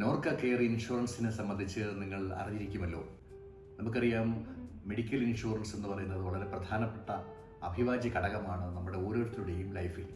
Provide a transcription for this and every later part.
Norka care ഇൻഷുറൻസിനെ സംബന്ധിച്ച് നിങ്ങൾ അറിഞ്ഞിരിക്കുമല്ലോ. നമുക്കറിയാം മെഡിക്കൽ ഇൻഷുറൻസ് എന്ന് പറയുന്നത് വളരെ പ്രധാനപ്പെട്ട അഭിവാജ്യ ഘടകമാണ് നമ്മുടെ ഓരോരുത്തരുടെയും ലൈഫിൽ.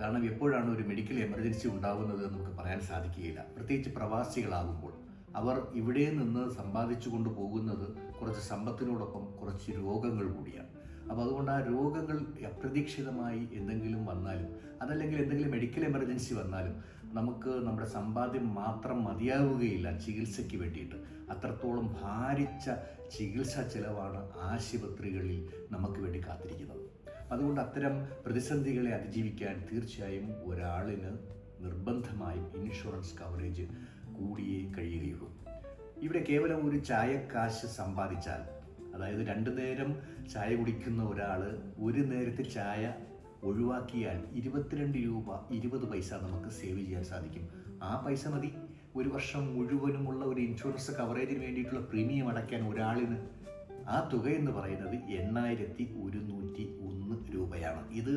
കാരണം എപ്പോഴാണ് ഒരു മെഡിക്കൽ എമർജൻസി ഉണ്ടാകുന്നത് നമുക്ക് പറയാൻ സാധിക്കുകയില്ല. പ്രത്യേകിച്ച് പ്രവാസികളാകുമ്പോൾ അവർ ഇവിടെ നിന്ന് സമ്പാദിച്ചു കൊണ്ടുപോകുന്നത് കുറച്ച് സമ്പത്തിനോടൊപ്പം കുറച്ച് രോഗങ്ങൾ കൂടിയാണ്. അപ്പോൾ അതുകൊണ്ട് ആ രോഗങ്ങൾ അപ്രതീക്ഷിതമായി എന്തെങ്കിലും വന്നാലും അതല്ലെങ്കിൽ എന്തെങ്കിലും മെഡിക്കൽ എമർജൻസി വന്നാലും നമുക്ക് നമ്മുടെ സമ്പാദ്യം മാത്രം മതിയാവുകയില്ല ചികിത്സയ്ക്ക് വേണ്ടിയിട്ട്. അത്രത്തോളം ഭാരിച്ച ചികിത്സാ ചിലവാണ് ആശുപത്രികളിൽ നമുക്ക് വേണ്ടി കാത്തിരിക്കുന്നത്. അതുകൊണ്ട് അത്തരം പ്രതിസന്ധികളെ അതിജീവിക്കാൻ തീർച്ചയായും ഒരാളിന് നിർബന്ധമായും ഇൻഷുറൻസ് കവറേജ് കൂടിയേ കഴിയുകയുള്ളൂ. ഇവിടെ കേവലം ഒരു ചായക്കാശ് സമ്പാദിച്ചാൽ അതായത് രണ്ടു നേരം ചായ കുടിക്കുന്ന ഒരാൾ ഒരു നേരത്തെ ചായ ഒഴിവാക്കിയാൽ ഇരുപത്തിരണ്ട് രൂപ ഇരുപത് പൈസ നമുക്ക് സേവ് ചെയ്യാൻ സാധിക്കും. ആ പൈസ മതി. ഒരു വർഷം മുഴുവനുമുള്ള ഒരു ഇൻഷുറൻസ് കവറേജിന് വേണ്ടിയിട്ടുള്ള പ്രീമിയം അടയ്ക്കാൻ ഒരാളിന്. ആ തുക എന്ന് പറയുന്നത് എണ്ണായിരത്തി ഒരുന്നൂറ്റി ഒന്ന് രൂപയാണ്. ഇത്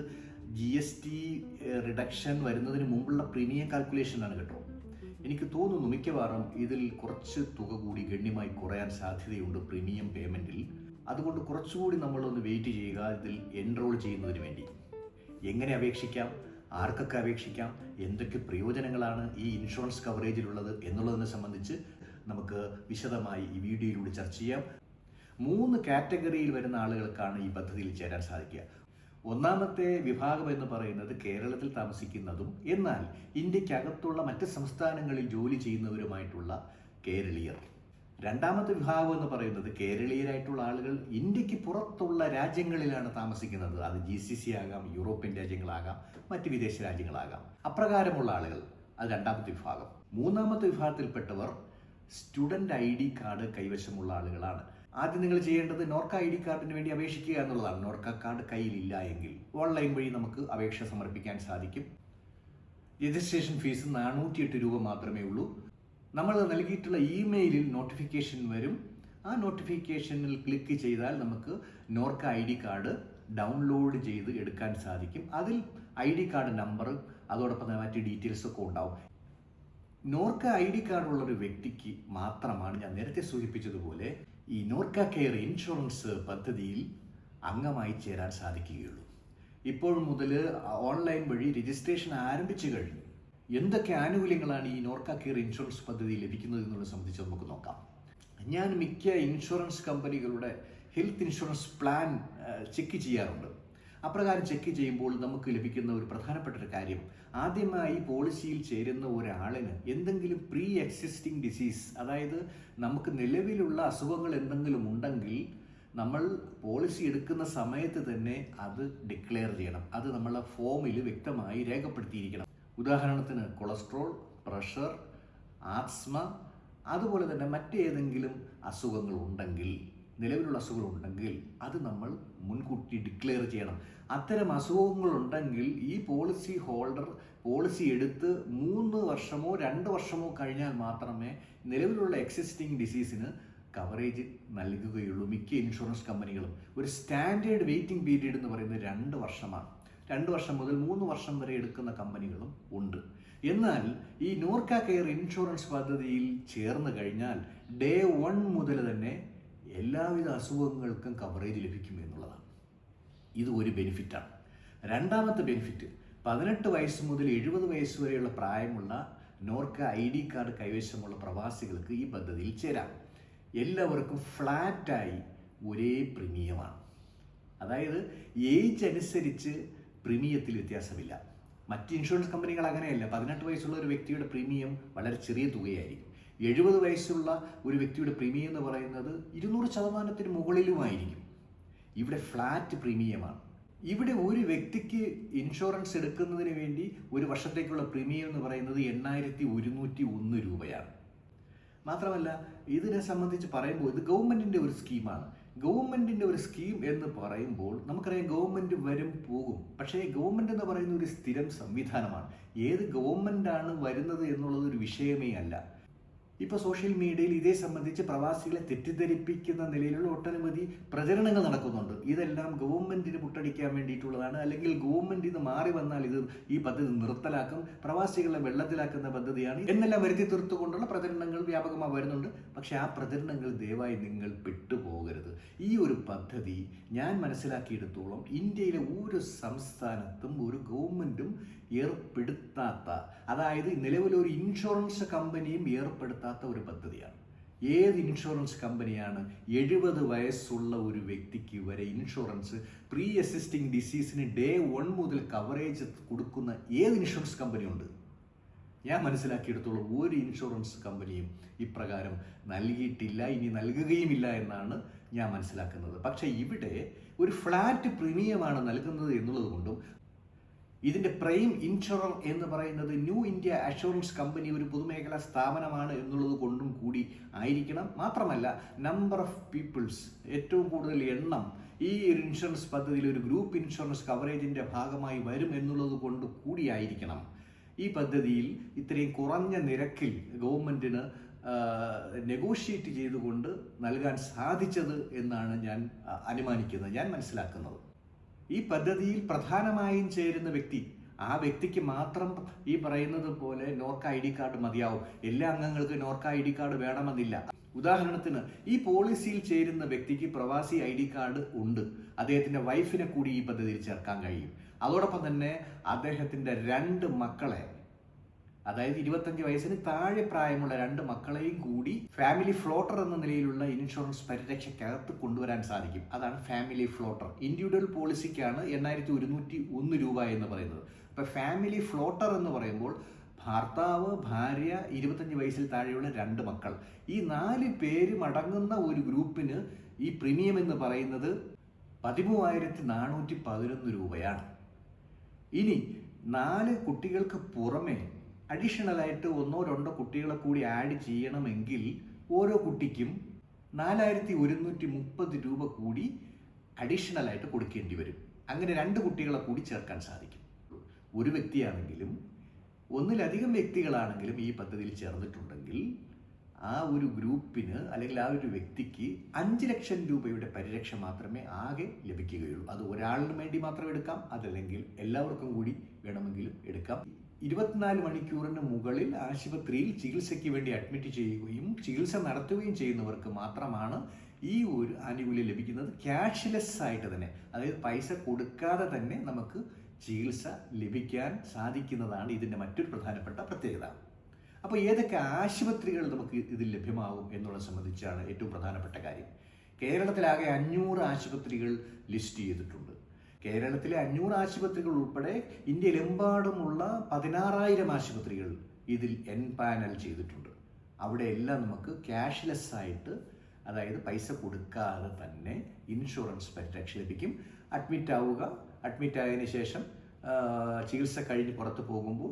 ജി എസ് ടി റിഡക്ഷൻ വരുന്നതിന് മുമ്പുള്ള പ്രീമിയം കാൽക്കുലേഷനാണ് കേട്ടോ. എനിക്ക് തോന്നുന്നു മിക്കവാറും ഇതിൽ കുറച്ച് തുക കൂടി ഗണ്യമായി കുറയാൻ സാധ്യതയുണ്ട് പ്രീമിയം പേയ്മെന്റിൽ അതുകൊണ്ട് കുറച്ചുകൂടി നമ്മളൊന്ന് വെയിറ്റ് ചെയ്യുക ഇതിൽ എൻറോൾ ചെയ്യുന്നതിന് വേണ്ടി. എങ്ങനെ അപേക്ഷിക്കാം? ആർക്കൊക്കെ അപേക്ഷിക്കാം? എന്തൊക്കെ പ്രയോജനങ്ങളാണ് ഈ ഇൻഷുറൻസ് കവറേജിലുള്ളത് എന്നുള്ളതിനെ സംബന്ധിച്ച് നമുക്ക് വിശദമായി ഈ വീഡിയോയിലൂടെ ചർച്ച ചെയ്യാം. മൂന്ന് കാറ്റഗറിയിൽ വരുന്ന ആളുകൾക്കാണ് ഈ പദ്ധതിയിൽ ചേരാൻ സാധിക്കുക. ഒന്നാമത്തെ വിഭാഗം എന്ന് പറയുന്നത് കേരളത്തിൽ താമസിക്കുന്നതും എന്നാൽ ഇന്ത്യക്കകത്തുള്ള മറ്റ് സംസ്ഥാനങ്ങളിൽ ജോലി ചെയ്യുന്നവരുമായിട്ടുള്ള കേരളീയർ. രണ്ടാമത്തെ വിഭാഗം എന്ന് പറയുന്നത് കേരളീയരായിട്ടുള്ള ആളുകൾ ഇന്ത്യയ്ക്ക് പുറത്തുള്ള രാജ്യങ്ങളിലാണ് താമസിക്കുന്നത്. അത് ജി സി സി ആകാം യൂറോപ്യൻ രാജ്യങ്ങളാകാം മറ്റ് വിദേശ രാജ്യങ്ങളാകാം. അപ്രകാരമുള്ള ആളുകൾ. അത് രണ്ടാമത്തെ വിഭാഗം. മൂന്നാമത്തെ വിഭാഗത്തിൽപ്പെട്ടവർ സ്റ്റുഡന്റ് ഐ ഡി കാർഡ് കൈവശമുള്ള ആളുകളാണ്. ആദ്യം നിങ്ങൾ ചെയ്യേണ്ടത് നോർക്ക ഐ ഡി കാർഡിന് വേണ്ടി അപേക്ഷിക്കുക എന്നുള്ളതാണ്. നോർക്ക കാർഡ് കയ്യിലില്ല എങ്കിൽ ഓൺലൈൻ വഴി നമുക്ക് അപേക്ഷ സമർപ്പിക്കാൻ സാധിക്കും. രജിസ്ട്രേഷൻ ഫീസ് നാനൂറ്റിയെട്ട് രൂപ മാത്രമേ ഉള്ളൂ. നമ്മൾ നൽകിയിട്ടുള്ള ഇമെയിലിൽ നോട്ടിഫിക്കേഷൻ വരും. ആ നോട്ടിഫിക്കേഷനിൽ ക്ലിക്ക് ചെയ്താൽ നമുക്ക് Norka I D card download ചെയ്ത് എടുക്കാൻ സാധിക്കും. അതിൽ ഐ ഡി കാർഡ് നമ്പർ അതോടൊപ്പം മറ്റ് ഡീറ്റെയിൽസ് ഒക്കെ ഉണ്ടാവും. നോർക്ക ഐ ഡി കാർഡുള്ള ഒരു വ്യക്തിക്ക് മാത്രമാണ് ഞാൻ നേരത്തെ സൂചിപ്പിച്ചതുപോലെ ഈ നോർക്ക കെയർ ഇൻഷുറൻസ് പദ്ധതിയിൽ അംഗമായി ചേരാൻ സാധിക്കുകയുള്ളൂ. ഇപ്പോൾ മുതൽ ഓൺലൈൻ വഴി രജിസ്ട്രേഷൻ ആരംഭിച്ചു കഴിഞ്ഞു. എന്തൊക്കെ ആനുകൂല്യങ്ങളാണ് ഈ നോർക്ക കെയർ ഇൻഷുറൻസ് പദ്ധതി ലഭിക്കുന്നത് എന്നുള്ളത് സംബന്ധിച്ച് നമുക്ക് നോക്കാം. ഞാൻ മിക്ക ഇൻഷുറൻസ് കമ്പനികളുടെ ഹെൽത്ത് ഇൻഷുറൻസ് പ്ലാൻ ചെക്ക് ചെയ്യാറുണ്ട്. അപ്രകാരം ചെക്ക് ചെയ്യുമ്പോൾ നമുക്ക് ലഭിക്കുന്ന ഒരു പ്രധാനപ്പെട്ട ഒരു കാര്യം ആദ്യമായി പോളിസിയിൽ ചേരുന്ന ഒരാളിന് എന്തെങ്കിലും പ്രീ എക്സിസ്റ്റിംഗ് ഡിസീസ് അതായത് നമുക്ക് നിലവിലുള്ള അസുഖങ്ങൾ എന്തെങ്കിലും ഉണ്ടെങ്കിൽ നമ്മൾ പോളിസി എടുക്കുന്ന സമയത്ത് തന്നെ അത് ഡിക്ലെയർ ചെയ്യണം. അത് നമ്മളെ ഫോമിൽ വ്യക്തമായി രേഖപ്പെടുത്തിയിരിക്കണം. ഉദാഹരണത്തിന് കൊളസ്ട്രോൾ പ്രഷർ ആസ്മ അതുപോലെ തന്നെ മറ്റേതെങ്കിലും അസുഖങ്ങൾ ഉണ്ടെങ്കിൽ നിലവിലുള്ള അസുഖങ്ങൾ ഉണ്ടെങ്കിൽ അത് നമ്മൾ മുൻകൂട്ടി ഡിക്ലെയർ ചെയ്യണം. അത്തരം അസുഖങ്ങൾ ഉണ്ടെങ്കിൽ ഈ പോളിസി ഹോൾഡർ പോളിസി എടുത്ത് മൂന്ന് വർഷമോ രണ്ട് വർഷമോ കഴിഞ്ഞാൽ മാത്രമേ നിലവിലുള്ള എക്സിസ്റ്റിംഗ് ഡിസീസിന് കവറേജ് നൽകുകയുള്ളൂ മിക്ക ഇൻഷുറൻസ് കമ്പനികളും ഒരു സ്റ്റാൻഡേർഡ് വെയിറ്റിംഗ് പീരീഡ് എന്ന് പറയുന്നത് രണ്ട് വർഷമാണ്. രണ്ട് വർഷം മുതൽ മൂന്ന് വർഷം വരെ എടുക്കുന്ന കമ്പനികളും ഉണ്ട്. എന്നാൽ ഈ നോർക്ക കെയർ ഇൻഷുറൻസ് പദ്ധതിയിൽ ചേർന്ന് കഴിഞ്ഞാൽ ഡേ വൺ മുതൽ തന്നെ എല്ലാവിധ അസുഖങ്ങൾക്കും കവറേജ് ലഭിക്കും എന്നുള്ളതാണ്. ഇത് ഒരു ബെനിഫിറ്റാണ് രണ്ടാമത്തെ ബെനിഫിറ്റ് പതിനെട്ട് വയസ്സ് മുതൽ എഴുപത് വയസ്സ് വരെയുള്ള പ്രായമുള്ള നോർക്ക ഐ ഡി കാർഡ് കൈവശമുള്ള പ്രവാസികൾക്ക് ഈ പദ്ധതിയിൽ ചേരാം. എല്ലാവർക്കും ഫ്ലാറ്റായി ഒരേ പ്രീമിയമാണ്. അതായത് ഏജ് അനുസരിച്ച് പ്രീമിയത്തിൽ വ്യത്യാസമില്ല. മറ്റ് ഇൻഷുറൻസ് കമ്പനികൾ അങ്ങനെയല്ല. പതിനെട്ട് വയസ്സുള്ള ഒരു വ്യക്തിയുടെ പ്രീമിയം വളരെ ചെറിയ തുകയായിരിക്കും. എഴുപത് വയസ്സുള്ള ഒരു വ്യക്തിയുടെ പ്രീമിയം എന്ന് പറയുന്നത് ഇരുന്നൂറ് ശതമാനത്തിന് മുകളിലുമായിരിക്കും. ഇവിടെ ഫ്ലാറ്റ് പ്രീമിയമാണ്. ഇവിടെ ഒരു വ്യക്തിക്ക് ഇൻഷുറൻസ് എടുക്കുന്നതിന് വേണ്ടി ഒരു വർഷത്തേക്കുള്ള പ്രീമിയം എന്ന് പറയുന്നത് എണ്ണായിരത്തി ഒരുന്നൂറ്റി ഒന്ന് രൂപയാണ്. മാത്രമല്ല ഇതിനെ സംബന്ധിച്ച് പറയുമ്പോൾ ഇത് ഗവൺമെന്റിന്റെ ഒരു സ്കീമാണ്. ഗവൺമെന്റിന്റെ ഒരു സ്കീം എന്ന് പറയുമ്പോൾ നമുക്കറിയാം ഗവൺമെന്റ് വരും പോകും. പക്ഷേ ഗവൺമെന്റ് എന്ന് പറയുന്ന ഒരു സ്ഥിരം സംവിധാനമാണ്. ഏത് ഗവൺമെന്റ് ആണ് വരുന്നത് എന്നുള്ളത് ഒരു വിഷയമേ അല്ല. ഇപ്പോൾ സോഷ്യൽ മീഡിയയിൽ ഇതേ സംബന്ധിച്ച് പ്രവാസികളെ തെറ്റിദ്ധരിപ്പിക്കുന്ന നിലയിലുള്ള ഒട്ടനവധി പ്രചരണങ്ങൾ നടക്കുന്നുണ്ട്. ഇതെല്ലാം ഗവൺമെന്റിന് മുട്ടടിക്കാൻ വേണ്ടിയിട്ടുള്ളതാണ്. അല്ലെങ്കിൽ ഗവൺമെന്റ് ഇത് മാറി വന്നാൽ ഇത് ഈ പദ്ധതി നിർത്തലാക്കും പ്രവാസികളെ വെള്ളത്തിലാക്കുന്ന പദ്ധതിയാണ്. എന്നെല്ലാം വരുത്തി തീർത്തുകൊണ്ടുള്ള പ്രചരണങ്ങൾ വ്യാപകമായി വരുന്നുണ്ട്. പക്ഷെ ആ പ്രചരണങ്ങൾ ദയവായി നിങ്ങൾ പെട്ടുപോകരുത് ഈ ഒരു പദ്ധതി ഞാൻ മനസ്സിലാക്കിയെടുത്തോളം ഇന്ത്യയിലെ ഒരു സംസ്ഥാനത്തും ഒരു ഗവൺമെന്റും ഏർപ്പെടുത്താത്ത അതായത് നിലവിലൊരു ഇൻഷുറൻസ് കമ്പനിയും ഏർപ്പെടുത്താത്ത ഒരു പദ്ധതിയാണ്. ഏത് ഇൻഷുറൻസ് കമ്പനിയാണ് എഴുപത് വയസ്സുള്ള ഒരു വ്യക്തിക്ക് വരെ ഇൻഷുറൻസ് പ്രീ എസിസ്റ്റിംഗ് ഡിസീസിന് ഡേ വൺ മുതൽ കവറേജ് കൊടുക്കുന്ന ഏത് ഇൻഷുറൻസ് കമ്പനിയുണ്ട് ഞാൻ മനസ്സിലാക്കിയെടുത്തോളം ഒരു ഇൻഷുറൻസ് കമ്പനിയും ഇപ്രകാരം നൽകിയിട്ടില്ല ഇനി നൽകുകയുമില്ല എന്നാണ് ഞാൻ മനസ്സിലാക്കുന്നത്. പക്ഷേ ഇവിടെ ഒരു ഫ്ലാറ്റ് പ്രീമിയമാണ് നൽകുന്നത് എന്നുള്ളത് കൊണ്ടും ഇതിന്റെ പ്രൈം ഇൻഷുറർ എന്ന് പറയുന്നത് ന്യൂ ഇന്ത്യ അഷുറൻസ് കമ്പനി ഒരു പൊതുമേഖലാ സ്ഥാപനമാണ് എന്നുള്ളത് കൊണ്ടും കൂടി ആയിരിക്കണം. മാത്രമല്ല നമ്പർ ഓഫ് പീപ്പിൾസ് ഏറ്റവും കൂടുതൽ എണ്ണം ഈ ഒരു ഇൻഷുറൻസ് പദ്ധതിയിൽ ഒരു ഗ്രൂപ്പ് ഇൻഷുറൻസ് കവറേജിന്റെ ഭാഗമായി വരും എന്നുള്ളത് കൊണ്ട് കൂടിയായിരിക്കണം ഈ പദ്ധതിയിൽ ഇത്രയും കുറഞ്ഞ നിരക്കിൽ ഗവൺമെന്റിന് നെഗോഷിയേറ്റ് ചെയ്തുകൊണ്ട് നൽകാൻ സാധിച്ചത് എന്നാണ് ഞാൻ അനുമാനിക്കുന്നത് ഞാൻ മനസ്സിലാക്കുന്നത്. ഈ പദ്ധതിയിൽ പ്രധാനമായും ചേരുന്ന വ്യക്തി ആ വ്യക്തിക്ക് മാത്രം ഈ പറയുന്നത് പോലെ നോർക്ക ഐ ഡി കാർഡ് മതിയാവും. എല്ലാ അംഗങ്ങൾക്കും നോർക്ക ഐ ഡി കാർഡ് വേണമെന്നില്ല. ഉദാഹരണത്തിന് ഈ പോളിസിയിൽ ചേരുന്ന വ്യക്തിക്ക് പ്രവാസി ഐ ഡി കാർഡ് ഉണ്ട്. അദ്ദേഹത്തിന്റെ വൈഫിനെ കൂടി ഈ പദ്ധതിയിൽ ചേർക്കാൻ കഴിയും. അതോടൊപ്പം തന്നെ അദ്ദേഹത്തിന്റെ രണ്ട് മക്കളെ അതായത് ഇരുപത്തഞ്ച് വയസ്സിന് താഴെ പ്രായമുള്ള രണ്ട് മക്കളെയും കൂടി ഫാമിലി ഫ്ലോട്ടർ എന്ന നിലയിലുള്ള ഇൻഷുറൻസ് പരിരക്ഷയ്ക്കകത്ത് കൊണ്ടുവരാൻ സാധിക്കും. അതാണ് ഫാമിലി ഫ്ലോട്ടർ ഇൻഡിവിജ്വൽ പോളിസിക്കാണ് എണ്ണായിരത്തി ഒരുന്നൂറ്റി ഒന്ന് രൂപ എന്ന് പറയുന്നത്. അപ്പോൾ ഫാമിലി ഫ്ലോട്ടർ എന്ന് പറയുമ്പോൾ ഭർത്താവ് ഭാര്യ ഇരുപത്തഞ്ച് വയസ്സിൽ താഴെയുള്ള രണ്ട് മക്കൾ. ഈ നാല് പേരും അടങ്ങുന്ന ഒരു ഗ്രൂപ്പിന് ഈ പ്രീമിയം എന്ന് പറയുന്നത് പതിമൂവായിരത്തി നാനൂറ്റി പതിനൊന്ന് രൂപയാണ്. ഇനി നാല് കുട്ടികൾക്ക് പുറമെ അഡീഷണൽ ആയിട്ട് ഒന്നോ രണ്ടോ കുട്ടികളെ കൂടി ആഡ് ചെയ്യണമെങ്കിൽ ഓരോ കുട്ടിക്കും നാലായിരത്തി ഒരുന്നൂറ്റി മുപ്പത് രൂപ കൂടി അഡീഷണൽ ആയിട്ട് കൊടുക്കേണ്ടി വരും. അങ്ങനെ രണ്ട് കുട്ടികളെ കൂടി ചേർക്കാൻ സാധിക്കും. ഒരു വ്യക്തിയാണെങ്കിലും ഒന്നിലധികം വ്യക്തികളാണെങ്കിലും ഈ പദ്ധതിയിൽ ചേർന്നിട്ടുണ്ടെങ്കിൽ ആ ഒരു ഗ്രൂപ്പിന് അല്ലെങ്കിൽ ആ ഒരു വ്യക്തിക്ക് അഞ്ച് ലക്ഷം രൂപയുടെ പരിരക്ഷ മാത്രമേ ആകെ ലഭിക്കുകയുള്ളൂ. അത് ഒരാളിന് വേണ്ടി മാത്രം എടുക്കാം അതല്ലെങ്കിൽ എല്ലാവർക്കും കൂടി വേണമെങ്കിലും എടുക്കാം. ഇരുപത്തിനാല് മണിക്കൂറിന് മുകളിൽ ആശുപത്രിയിൽ ചികിത്സയ്ക്ക് വേണ്ടി അഡ്മിറ്റ് ചെയ്യുകയും ചികിത്സ നടത്തുകയും ചെയ്യുന്നവർക്ക് മാത്രമാണ് ഈ ഒരു ആനുകൂല്യം ലഭിക്കുന്നത്. ക്യാഷ്ലെസ് ആയിട്ട് തന്നെ അതായത് പൈസ കൊടുക്കാതെ തന്നെ നമുക്ക് ചികിത്സ ലഭിക്കാൻ സാധിക്കുന്നതാണ് ഇതിന്റെ മറ്റൊരു പ്രധാനപ്പെട്ട പ്രത്യേകത. അപ്പോൾ ഏതൊക്കെ ആശുപത്രികൾ നമുക്ക് ഇതിൽ ലഭ്യമാകും എന്നുള്ളത് സംബന്ധിച്ചാണ് ഏറ്റവും പ്രധാനപ്പെട്ട കാര്യം. കേരളത്തിലാകെ അഞ്ഞൂറ് ആശുപത്രികൾ ലിസ്റ്റ് ചെയ്തിട്ടുണ്ട്. കേരളത്തിലെ അഞ്ഞൂറ് ആശുപത്രികൾ ഉൾപ്പെടെ ഇന്ത്യയിലെമ്പാടുമുള്ള പതിനാറായിരം ആശുപത്രികൾ ഇതിൽ എൻ പാനൽ ചെയ്തിട്ടുണ്ട്. അവിടെ എല്ലാം നമുക്ക് ക്യാഷ്ലെസ് ആയിട്ട് അതായത് പൈസ കൊടുക്കാതെ തന്നെ ഇൻഷുറൻസ് പരിരക്ഷ ലഭിക്കും. അഡ്മിറ്റ് ആവുക. അഡ്മിറ്റ് ആയതിനു ശേഷം ചികിത്സ കഴിഞ്ഞ് പുറത്ത് പോകുമ്പോൾ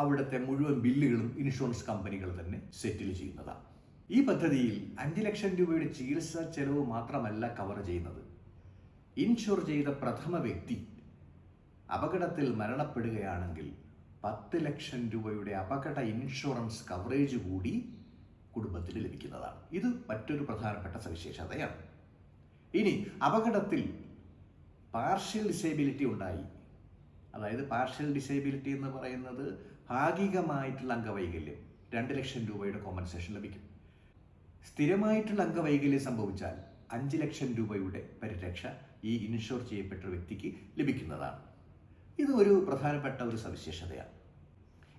അവിടുത്തെ മുഴുവൻ ബില്ലുകളും ഇൻഷുറൻസ് കമ്പനികൾ തന്നെ സെറ്റിൽ ചെയ്യുന്നതാണ് ഈ പദ്ധതിയിൽ അഞ്ച് ലക്ഷം രൂപയുടെ ചികിത്സാ ചെലവ് മാത്രമല്ല കവർ ചെയ്യുന്നത്. ഇൻഷുർ ചെയ്ത പ്രഥമ വ്യക്തി അപകടത്തിൽ മരണപ്പെടുകയാണെങ്കിൽ പത്ത് ലക്ഷം രൂപയുടെ അപകട ഇൻഷുറൻസ് കവറേജ് കൂടി കുടുംബത്തിന് ലഭിക്കുന്നതാണ്. ഇത് മറ്റൊരു പ്രധാനപ്പെട്ട സവിശേഷതയാണ്. ഇനി അപകടത്തിൽ പാർഷ്യൽ ഡിസേബിലിറ്റി ഉണ്ടായി. അതായത് പാർഷ്യൽ ഡിസേബിലിറ്റി എന്ന് പറയുന്നത് ഭാഗികമായിട്ടുള്ള അംഗവൈകല്യം. രണ്ട് ലക്ഷം രൂപയുടെ കോമ്പൻസേഷൻ ലഭിക്കും. സ്ഥിരമായിട്ടുള്ള അംഗവൈകല്യം സംഭവിച്ചാൽ അഞ്ച് ലക്ഷം രൂപയുടെ പരിരക്ഷ ഈ ഇൻഷുർ ചെയ്യപ്പെട്ട വ്യക്തിക്ക് ലഭിക്കുന്നതാണ്. ഇത് ഒരു പ്രധാനപ്പെട്ട ഒരു സവിശേഷതയാണ്.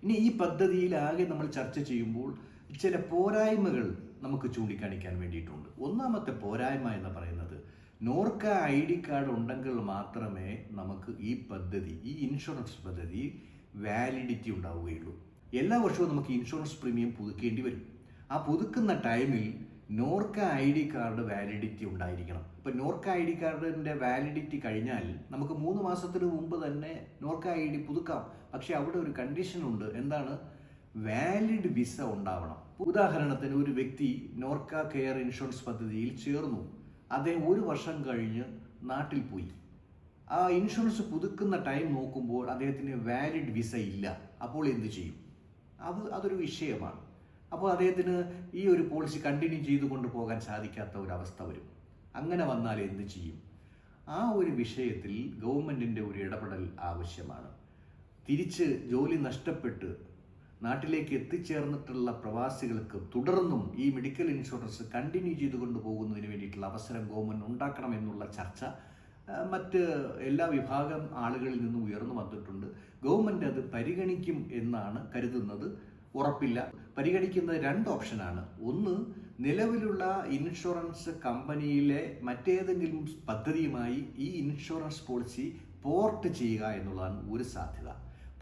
ഇനി ഈ പദ്ധതിയിലാകെ നമ്മൾ ചർച്ച ചെയ്യുമ്പോൾ ചില പോരായ്മകൾ നമുക്ക് ചൂണ്ടിക്കാണിക്കാൻ വേണ്ടിയിട്ടുണ്ട്. ഒന്നാമത്തെ പോരായ്മ എന്ന് പറയുന്നത് നോർക്ക ഐ ഡി കാർഡ് ഉണ്ടെങ്കിൽ മാത്രമേ നമുക്ക് ഈ പദ്ധതി ഈ ഇൻഷുറൻസ് പദ്ധതി വാലിഡിറ്റി ഉണ്ടാവുകയുള്ളൂ. എല്ലാ വർഷവും നമുക്ക് ഇൻഷുറൻസ് പ്രീമിയം പുതുക്കേണ്ടി വരും. ആ പുതുക്കുന്ന ടൈമിൽ Norka I D card validity ഉണ്ടായിരിക്കണം. ഇപ്പൊ നോർക്ക ഐ ഡി കാർഡിന്റെ വാലിഡിറ്റി കഴിഞ്ഞാൽ നമുക്ക് മൂന്ന് മാസത്തിന് മുമ്പ് തന്നെ നോർക്ക ഐ ഡി പുതുക്കാം. പക്ഷേ അവിടെ ഒരു കണ്ടീഷൻ ഉണ്ട്. എന്താണ്? വാലിഡ് വിസ ഉണ്ടാവണം. ഉദാഹരണത്തിന് ഒരു വ്യക്തി നോർക്ക കെയർ ഇൻഷുറൻസ് പദ്ധതിയിൽ ചേർന്നു. അദ്ദേഹം ഒരു വർഷം കഴിഞ്ഞ് നാട്ടിൽ പോയി. ആ ഇൻഷുറൻസ് പുതുക്കുന്ന ടൈം നോക്കുമ്പോൾ അദ്ദേഹത്തിന് വാലിഡ് വിസ ഇല്ല. അപ്പോൾ എന്ത് ചെയ്യും? അത് അതൊരു വിഷയമാണ്. അപ്പോൾ അദ്ദേഹത്തിന് ഈ ഒരു പോളിസി കണ്ടിന്യൂ ചെയ്തു കൊണ്ടുപോകാൻ സാധിക്കാത്ത ഒരു അവസ്ഥ വരും. അങ്ങനെ വന്നാൽ എന്ത് ചെയ്യും? ആ ഒരു വിഷയത്തിൽ ഗവൺമെന്റിന്റെ ഒരു ഇടപെടൽ ആവശ്യമാണ്. തിരിച്ച് ജോലി നഷ്ടപ്പെട്ട് നാട്ടിലേക്ക് എത്തിച്ചേർന്നിട്ടുള്ള പ്രവാസികൾക്ക് തുടർന്നും ഈ മെഡിക്കൽ ഇൻഷുറൻസ് കണ്ടിന്യൂ ചെയ്തു കൊണ്ടുപോകുന്നതിന് വേണ്ടിയിട്ടുള്ള അവസരം ഗവൺമെന്റ് ഉണ്ടാക്കണം എന്നുള്ള ചർച്ച മറ്റ് എല്ലാ വിഭാഗം ആളുകളിൽ നിന്നും ഉയർന്നു വന്നിട്ടുണ്ട്. ഗവൺമെന്റ് അത് പരിഗണിക്കും എന്നാണ് കരുതുന്നത്. ഉറപ്പില്ല. പരിഗണിക്കുന്ന രണ്ട് ഓപ്ഷനാണ്. ഒന്ന് നിലവിലുള്ള ഇൻഷുറൻസ് കമ്പനിയിലെ മറ്റേതെങ്കിലും പദ്ധതിയുമായി ഈ ഇൻഷുറൻസ് പോളിസി പോർട്ട് ചെയ്യുക എന്നുള്ളതാണ് ഒരു സാധ്യത.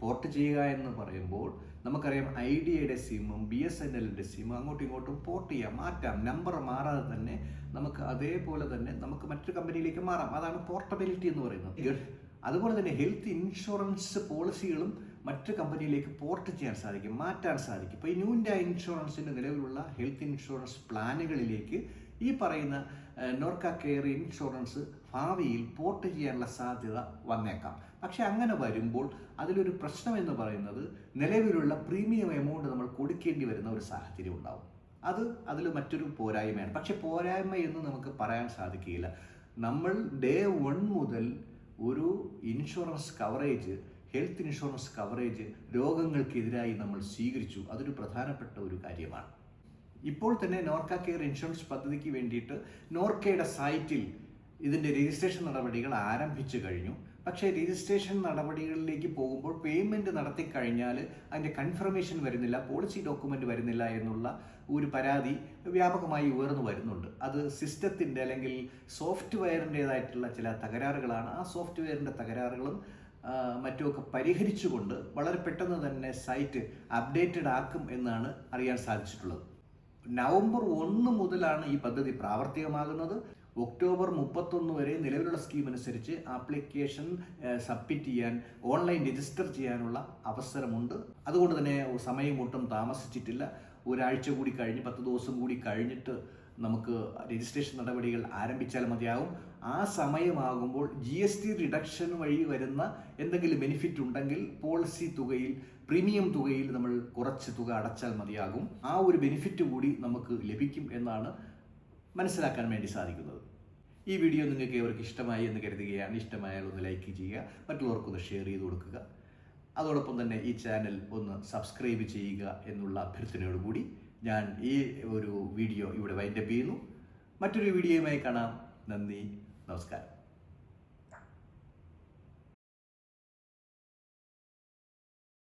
പോർട്ട് ചെയ്യുക എന്ന് പറയുമ്പോൾ നമുക്കറിയാം ഐ ഐഡിയയുടെ സിമ്മും ബി എസ് എൻ എല്ലിന്റെ സിമ്മും അങ്ങോട്ടും ഇങ്ങോട്ടും പോർട്ട് ചെയ്യാം മാറ്റാം നമ്പർ മാറാതെ തന്നെ നമുക്ക് അതേപോലെ തന്നെ നമുക്ക് മറ്റൊരു കമ്പനിയിലേക്ക് മാറാം. അതാണ് പോർട്ടബിലിറ്റി എന്ന് പറയുന്നത്. അതുപോലെ തന്നെ ഹെൽത്ത് ഇൻഷുറൻസ് പോളിസികളും മറ്റ് കമ്പനിയിലേക്ക് പോർട്ട് ചെയ്യാൻ സാധിക്കും മാറ്റാൻ സാധിക്കും. ഇപ്പോൾ ഈ ന്യൂ ഇന്ത്യ ഇൻഷുറൻസിന്റെ നിലവിലുള്ള ഹെൽത്ത് ഇൻഷുറൻസ് പ്ലാനുകളിലേക്ക് ഈ പറയുന്ന നോർക്ക കെയർ ഇൻഷുറൻസ് ഭാവിയിൽ പോർട്ട് ചെയ്യാനുള്ള സാധ്യത വന്നേക്കാം. പക്ഷെ അങ്ങനെ വരുമ്പോൾ അതിലൊരു പ്രശ്നം എന്ന് പറയുന്നത് നിലവിലുള്ള പ്രീമിയം എമൗണ്ട് നമ്മൾ കൊടുക്കേണ്ടി വരുന്ന ഒരു സാഹചര്യം ഉണ്ടാവും. അത് അതിൽ മറ്റൊരു പോരായ്മയാണ്. പക്ഷെ പോരായ്മ എന്ന് നമുക്ക് പറയാൻ സാധിക്കില്ല നമ്മൾ ഡേ വൺ മുതൽ ഒരു insurance coverage health insurance coverage രോഗങ്ങൾക്കെതിരായി നമ്മൾ സ്വീകരിച്ചു. അതൊരു പ്രധാനപ്പെട്ട ഒരു കാര്യമാണ്. ഇപ്പോൾ തന്നെ നോർക്ക കെയർ ഇൻഷുറൻസ് പദ്ധതിക്ക് വേണ്ടിയിട്ട് നോർക്കയുടെ സൈറ്റിൽ ഇതിന്റെ രജിസ്ട്രേഷൻ നടപടികൾ ആരംഭിച്ചു കഴിഞ്ഞു. പക്ഷേ രജിസ്ട്രേഷൻ നടപടികളിലേക്ക് പോകുമ്പോൾ പേയ്മെന്റ് നടത്തി കഴിഞ്ഞാൽ അതിന്റെ കൺഫർമേഷൻ വരുന്നില്ല പോളിസി ഡോക്യുമെന്റ് വരുന്നില്ല എന്നുള്ള ഒരു പരാതി വ്യാപകമായി ഉയർന്നു വരുന്നുണ്ട്. അത് സിസ്റ്റത്തിന്റെ അല്ലെങ്കിൽ സോഫ്റ്റ്വെയറിന്റേതായിട്ടുള്ള ചില തകരാറുകളാണ്. ആ സോഫ്റ്റ്വെയറിന്റെ തകരാറുകളും മറ്റുമൊക്കെ പരിഹരിച്ചുകൊണ്ട് വളരെ പെട്ടെന്ന് തന്നെ സൈറ്റ് അപ്ഡേറ്റഡ് ആക്കും എന്നാണ് അറിയാൻ സാധിച്ചിട്ടുള്ളത്. നവംബർ ഒന്ന് മുതലാണ് ഈ പദ്ധതി പ്രാവർത്തികമാകുന്നത്. ഒക്ടോബർ മുപ്പത്തൊന്ന് വരെ നിലവിലുള്ള സ്കീം അനുസരിച്ച് ആപ്ലിക്കേഷൻ സബ്മിറ്റ് ചെയ്യാൻ ഓൺലൈൻ രജിസ്റ്റർ ചെയ്യാനുള്ള അവസരമുണ്ട്. അതുകൊണ്ട് തന്നെ സമയം ഒട്ടും താമസിച്ചിട്ടില്ല. ഒരാഴ്ച കൂടി കഴിഞ്ഞ് പത്ത് ദിവസം കൂടി കഴിഞ്ഞിട്ട് നമുക്ക് രജിസ്ട്രേഷൻ നടപടികൾ ആരംഭിച്ചാൽ മതിയാകും ആ സമയമാകുമ്പോൾ ജി എസ് ടി റിഡക്ഷൻ വഴി വരുന്ന എന്തെങ്കിലും ബെനിഫിറ്റ് ഉണ്ടെങ്കിൽ പോളിസി തുകയിൽ പ്രീമിയം തുകയിൽ നമ്മൾ കുറച്ച് തുക അടച്ചാൽ മതിയാകും. ആ ഒരു ബെനിഫിറ്റ് കൂടി നമുക്ക് ലഭിക്കും എന്നാണ് മനസ്സിലാക്കാൻ വേണ്ടി സാധിക്കുന്നത്. ഈ വീഡിയോ നിങ്ങൾക്ക് ഏവർക്ക് ഇഷ്ടമായി എന്ന് കരുതുകയാണ്. ഇഷ്ടമായാൽ ഒന്ന് ലൈക്ക് ചെയ്യുക മറ്റുള്ളവർക്കൊന്ന് ഷെയർ ചെയ്ത് കൊടുക്കുക. അതോടൊപ്പം തന്നെ ഈ ചാനൽ ഒന്ന് സബ്സ്ക്രൈബ് ചെയ്യുക എന്നുള്ള അഭ്യർത്ഥനയോടുകൂടി ഞാൻ ഈ ഒരു വീഡിയോ ഇവിടെ വൈൻഡപ്പ് ചെയ്യുന്നു. മറ്റൊരു വീഡിയോയുമായി കാണാം. നന്ദി. നമസ്കാരം.